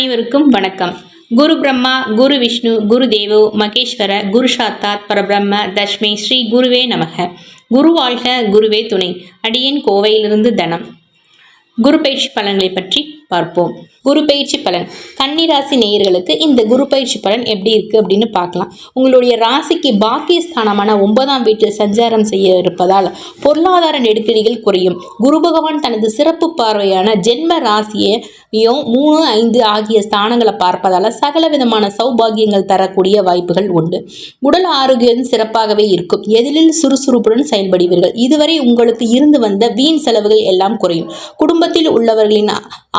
அனைவருக்கும் வணக்கம். குரு பிரம்மா குரு விஷ்ணு குரு தேவோ மகேஸ்வர குரு சாத்தாத் பரபிரம்ம தஷ்மே ஸ்ரீ குருவே நமக. குரு வாழ்க குருவே துணை. அடியேன் கோவையிலிருந்து தனம். குரு பயிற்சி பலன்களை பற்றி பார்ப்போம். குரு பயிற்சி பலன். கன்னிராசி நேயர்களுக்கு இந்த குரு பயிற்சி பலன் எப்படி இருக்கு அப்படின்னு பார்க்கலாம். உங்களுடைய ராசிக்கு பாக்கியஸ்தானமான ஒன்பதாம் வீட்டில் சஞ்சாரம் செய்ய இருப்பதால் பொருளாதார நெருக்கடிகள் குறையும். குரு பகவான் தனது சிறப்பு பார்வையான ஜென்ம ராசியை ராசியையும் மூணு ஐந்து ஆகிய ஸ்தானங்களை பார்ப்பதால் சகல விதமான சௌபாகியங்கள் தரக்கூடிய வாய்ப்புகள் உண்டு. உடல் ஆரோக்கியம் சிறப்பாகவே இருக்கும். எதிலில் சுறுசுறுப்புடன் செயல்படுவீர்கள்? இதுவரை உங்களுக்கு இருந்து வந்த வீண் செலவுகள் எல்லாம் குறையும். குடும்பத்தில் உள்ளவர்களின்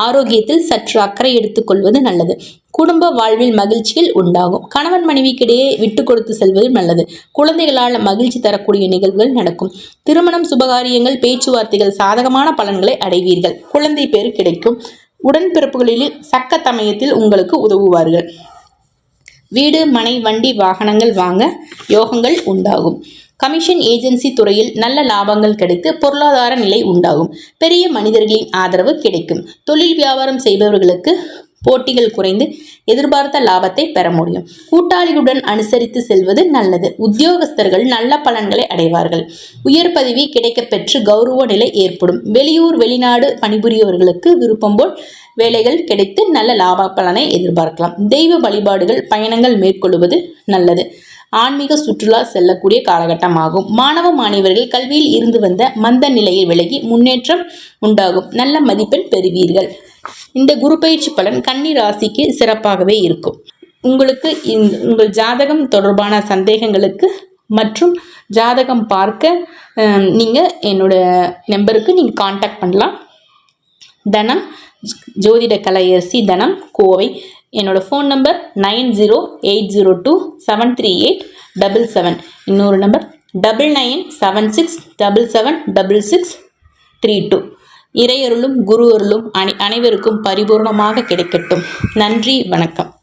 ஆரோக்கியத்தில் சற்று அக்கறை எடுத்துக்கொள்வது நல்லது. குடும்ப வாழ்வில் மகிழ்ச்சியில் உண்டாகும். கணவன் மனைவிக்கிடையே விட்டு கொடுத்து செல்வது நல்லது. குழந்தைகளால் மகிழ்ச்சி தரக்கூடிய நிகழ்வுகள் நடக்கும். திருமணம் சுபகாரியங்கள் பேச்சுவார்த்தைகள் சாதகமான பலன்களை அடைவீர்கள். குழந்தை பேர் கிடைக்கும். உடன்பிறப்புகளில் சக்க சமயத்தில் உங்களுக்கு உதவுவார்கள். வீடு மனை வண்டி வாகனங்கள் வாங்க யோகங்கள் உண்டாகும். கமிஷன் ஏஜென்சி துறையில் நல்ல லாபங்கள் கிடைத்து பொருளாதார நிலை உண்டாகும். பெரிய மனிதர்களின் ஆதரவு கிடைக்கும். தொழில் வியாபாரம் செய்பவர்களுக்கு போட்டிகள் குறைந்து எதிர்பார்த்த லாபத்தை பெற முடியும். கூட்டாளிகளுடன் அனுசரித்து செல்வது நல்லது. உத்தியோகஸ்தர்கள் நல்ல பலன்களை அடைவார்கள். உயர் பதவி கிடைக்கப்பெற்று கௌரவ நிலை ஏற்படும். வெளியூர் வெளிநாடு பணிபுரியவர்களுக்கு விருப்பம் போல் வேலைகள் கிடைத்து நல்ல லாப பலனை எதிர்பார்க்கலாம். தெய்வ வழிபாடுகள் பயணங்கள் மேற்கொள்வது நல்லது. ஆன்மீக சுற்றுலா செல்லக்கூடிய காலகட்டமாகும். மாணவ மாணவர்கள் கல்வியில் இருந்து வந்த மந்த நிலையை விலகி முன்னேற்றம் உண்டாகும். நல்ல மதிப்பெண் பெறுவீர்கள். இந்த குரு பயிற்சி பலன் கன்னி ராசிக்கு சிறப்பாகவே இருக்கும். உங்களுக்கு உங்கள் ஜாதகம் தொடர்பான சந்தேகங்களுக்கு மற்றும் ஜாதகம் பார்க்க நீங்கள் என்னோட நம்பருக்கு நீங்கள் காண்டாக்ட் பண்ணலாம். தனம் ஜோதிட கலையரசி தனம் கோவை. என்னோடய phone number nine zero eight zero two seven three eight double seven. இன்னொரு number double nine seven six double seven double six three two. இறையருளும் குரு அருளும் அனை அனைவருக்கும் பரிபூர்ணமாக கிடைக்கட்டும். நன்றி வணக்கம்.